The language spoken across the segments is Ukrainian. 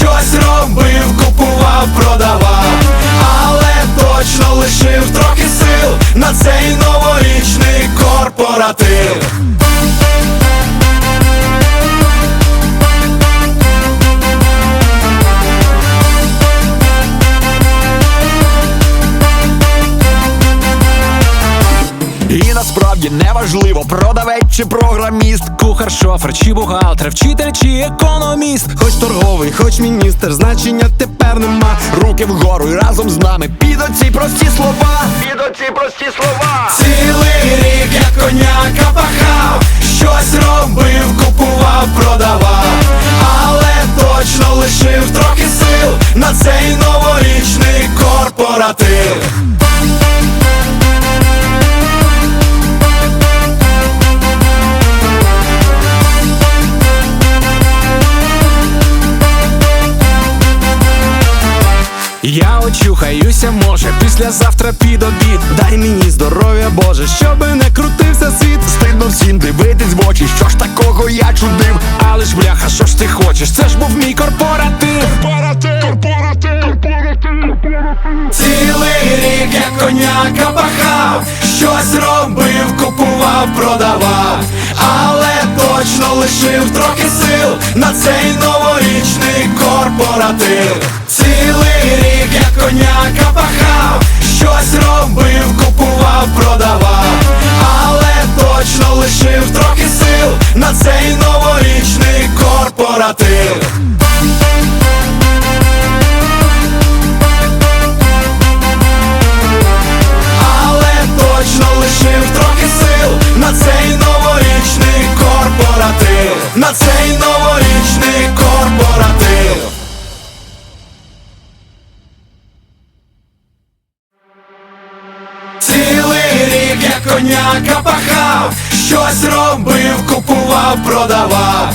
щось робив, купував, продавав, але точно лишив трохи сил на цей новорічний корпоратив. Насправді неважливо, продавець чи програміст. Кухар, шофер, чи бухгалтер, вчитель чи економіст Хоч торговий, хоч міністр, значення тепер нема. Руки вгору і разом з нами під оці прості слова. Під оці прості слова. Цілий рік як коняка пахав, щось робив, купував, продавав, але точно лишив трохи сил на цей новорічний Я очухаюся, може, післязавтра під обід Дай мені здоров'я, Боже, щоби не крутився світ. Стидно всім дивитись в очі, що ж такого я чудив. Але ж бляха, що ж ти хочеш? Це ж був мій корпоратив Цілий рік як коняка пахав, лишив трохи сил на цей новорічний корпоратив. Цілий рік як коняка пахав, щось робив, купував, продавав, але точно лишив трохи сил на цей новорічний корпоратив. На цей новорічний корпоратив. Цілий рік як коняка пахав, щось робив, купував, продавав,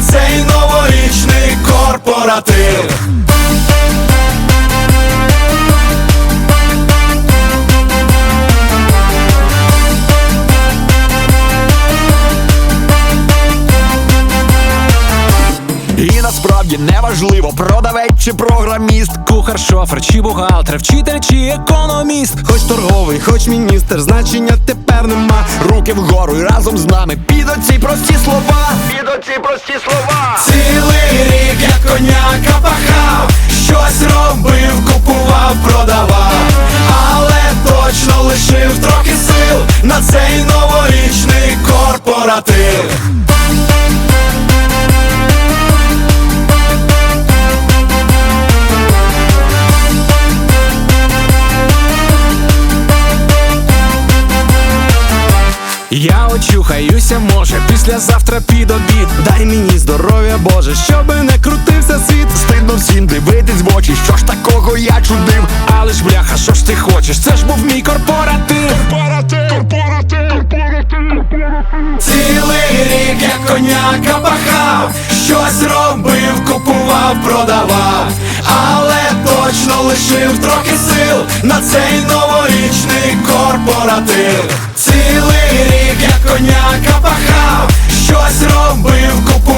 цей новорічний корпоратив. Насправді неважливо, продавець чи програміст. Кухар, шофер, чи бухгалтер, вчитель чи економіст Хоч торговий, хоч міністр, значення тепер нема. Руки вгору і разом з нами під оці прості слова. Під оці прості слова. Цілий рік як коняка пахав, щось робив, купував, продавав, але точно лишив трохи сил на цей новорічний корпоратив. Я очухаюся, може, післязавтра під обід Дай мені здоров'я, Боже, щоби не крутився світ. Стидно всім дивитись в очі, що ж такого я чудив. Але ж бляха, що ж ти хочеш? Це ж був мій корпоратив Цілий рік як коняка пахав, щось робив, купував, продавав, але точно лишив трохи сил на цей новорічний корпоратив. Цілий як коняка пахав, щось робив, купував,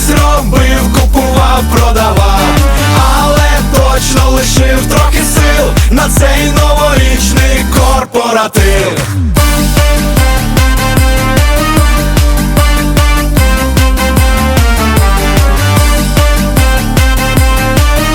щось робив, купував, продавав, але точно лишив трохи сил на цей новорічний корпоратив.